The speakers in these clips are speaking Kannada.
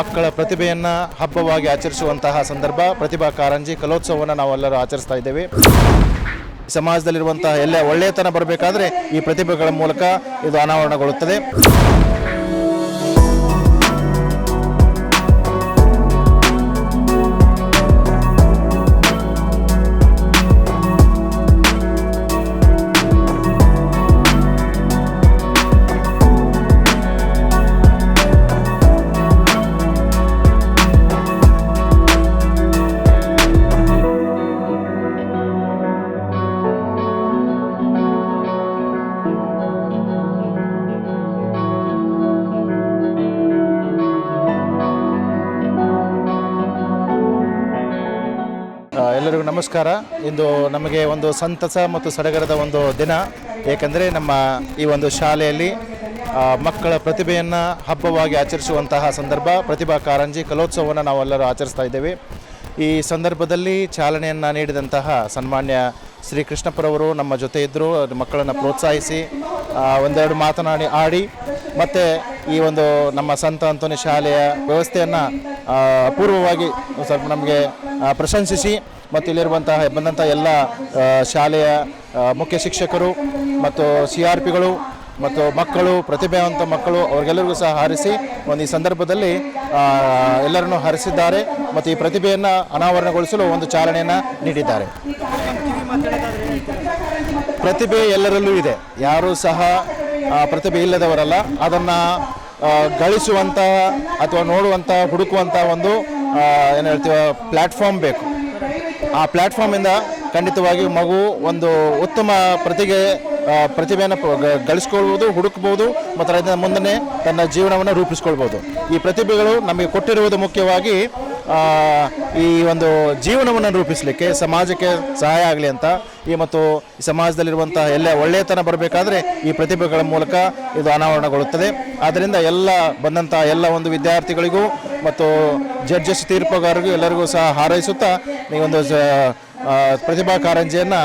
ಮಕ್ಕಳ ಪ್ರತಿಭೆಯನ್ನು ಹಬ್ಬವಾಗಿ ಆಚರಿಸುವಂತಹ ಸಂದರ್ಭ ಪ್ರತಿಭಾ ಕಾರಂಜಿ ಕಲೋತ್ಸವವನ್ನು ನಾವೆಲ್ಲರೂ ಆಚರಿಸ್ತಾ ಇದ್ದೇವೆ. ಸಮಾಜದಲ್ಲಿರುವಂತಹ ಎಲ್ಲ ಒಳ್ಳೆಯತನ ಬರಬೇಕಾದ್ರೆ ಈ ಪ್ರತಿಭೆಗಳ ಮೂಲಕ ಇದು ಅನಾವರಣಗೊಳ್ಳುತ್ತದೆ. ಎಲ್ಲರಿಗೂ ನಮಸ್ಕಾರ. ಇಂದು ನಮಗೆ ಒಂದು ಸಂತಸ ಮತ್ತು ಸಡಗರದ ಒಂದು ದಿನ. ಏಕೆಂದರೆ ನಮ್ಮ ಈ ಒಂದು ಶಾಲೆಯಲ್ಲಿ ಮಕ್ಕಳ ಪ್ರತಿಭೆಯನ್ನು ಹಬ್ಬವಾಗಿ ಆಚರಿಸುವಂತಹ ಸಂದರ್ಭ, ಪ್ರತಿಭಾ ಕಾರಂಜಿ ಕಲೋತ್ಸವವನ್ನು ನಾವೆಲ್ಲರೂ ಆಚರಿಸ್ತಾ ಇದ್ದೇವೆ. ಈ ಸಂದರ್ಭದಲ್ಲಿ ಚಾಲನೆಯನ್ನು ನೀಡಿದಂತಹ ಸನ್ಮಾನ್ಯ ಶ್ರೀ ಕೃಷ್ಣಪ್ಪರವರು ನಮ್ಮ ಜೊತೆ ಇದ್ದರು ಮಕ್ಕಳನ್ನು ಪ್ರೋತ್ಸಾಹಿಸಿ ಒಂದೆರಡು ಮಾತನಾಡಿ, ಆಡಿ, ಮತ್ತು ಈ ಒಂದು ನಮ್ಮ ಸಂತ ಅಂತೋನಿ ಶಾಲೆಯ ವ್ಯವಸ್ಥೆಯನ್ನು ಅಪೂರ್ವವಾಗಿ ಸ್ವಲ್ಪ ನಮಗೆ ಪ್ರಶಂಸಿಸಿ ಮತ್ತು ಇಲ್ಲಿರುವಂತಹ ಬಂದಂಥ ಎಲ್ಲ ಶಾಲೆಯ ಮುಖ್ಯ ಶಿಕ್ಷಕರು ಮತ್ತು ಸಿ ಆರ್ ಪಿಗಳು ಮತ್ತು ಮಕ್ಕಳು, ಪ್ರತಿಭಾವಂತ ಮಕ್ಕಳು ಅವ್ರಿಗೆಲ್ಲರಿಗೂ ಸಹ ಹಾರಿಸಿ ಒಂದು ಈ ಸಂದರ್ಭದಲ್ಲಿ ಎಲ್ಲರನ್ನು ಹರಿಸಿದ್ದಾರೆ ಮತ್ತು ಈ ಪ್ರತಿಭೆಯನ್ನು ಅನಾವರಣಗೊಳಿಸಲು ಒಂದು ಚಾಲನೆಯನ್ನು ನೀಡಿದ್ದಾರೆ. ಪ್ರತಿಭೆ ಎಲ್ಲರಲ್ಲೂ ಇದೆ. ಯಾರೂ ಸಹ ಪ್ರತಿಭೆ ಇಲ್ಲದವರಲ್ಲ. ಅದನ್ನು ಗಳಿಸುವಂತಹ ಅಥವಾ ನೋಡುವಂಥ ಹುಡುಕುವಂಥ ಒಂದು ಏನು ಹೇಳ್ತೀವ ಪ್ಲ್ಯಾಟ್ಫಾರ್ಮ್ ಬೇಕು. ಆ ಪ್ಲ್ಯಾಟ್ಫಾರ್ಮಿಂದ ಖಂಡಿತವಾಗಿ ಮಗು ಒಂದು ಉತ್ತಮ ಪ್ರತಿಗೆ ಪ್ರತಿಭೆಯನ್ನು ಗಳಿಸ್ಕೊಳ್ಬೋದು, ಹುಡುಕ್ಬೋದು, ಮತ್ತು ಅದರಿಂದ ಮುಂದೆ ತನ್ನ ಜೀವನವನ್ನು ರೂಪಿಸ್ಕೊಳ್ಬೋದು. ಈ ಪ್ರತಿಭೆಗಳು ನಮಗೆ ಕೊಟ್ಟಿರುವುದು ಮುಖ್ಯವಾಗಿ ಈ ಒಂದು ಜೀವನವನ್ನು ರೂಪಿಸಲಿಕ್ಕೆ, ಸಮಾಜಕ್ಕೆ ಸಹಾಯ ಆಗಲಿ ಅಂತ. ಈ ಮತ್ತು ಸಮಾಜದಲ್ಲಿರುವಂತಹ ಎಲ್ಲ ಒಳ್ಳೆಯತನ ಬರಬೇಕಾದ್ರೆ ಈ ಪ್ರತಿಭೆಗಳ ಮೂಲಕ ಇದು ಅನಾವರಣಗೊಳ್ಳುತ್ತದೆ. ಆದ್ದರಿಂದ ಎಲ್ಲ ಬಂದಂಥ ಎಲ್ಲ ಒಂದು ವಿದ್ಯಾರ್ಥಿಗಳಿಗೂ ಮತ್ತು ಜಡ್ಜಸ್ ತೀರ್ಪುಗಾರರಿಗೂ ಎಲ್ಲರಿಗೂ ಸಹ ಹಾರೈಸುತ್ತಾ ಈ ಒಂದು ಪ್ರತಿಭಾ ಕಾರಂಜಿಯನ್ನು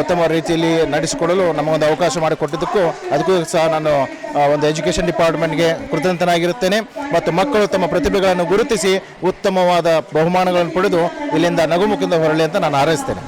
ಉತ್ತಮ ರೀತಿಯಲ್ಲಿ ನಡೆಸಿಕೊಡಲು ನಮಗೊಂದು ಅವಕಾಶ ಮಾಡಿಕೊಟ್ಟಿದ್ದಕ್ಕೂ ಅದಕ್ಕೂ ಸಹ ನಾನು ಒಂದು ಎಜುಕೇಷನ್ ಡಿಪಾರ್ಟ್ಮೆಂಟ್ಗೆ ಕೃತಜ್ಞನಾಗಿರುತ್ತೇನೆ ಮತ್ತು ಮಕ್ಕಳು ತಮ್ಮ ಪ್ರತಿಭೆಗಳನ್ನು ಗುರುತಿಸಿ ಉತ್ತಮವಾದ ಬಹುಮಾನಗಳನ್ನು ಪಡೆದು ಇಲ್ಲಿಂದ ನಗುಮುಖದಿಂದ ಹೊರಳಿ ಅಂತ ನಾನು ಹಾರೈಸ್ತೇನೆ.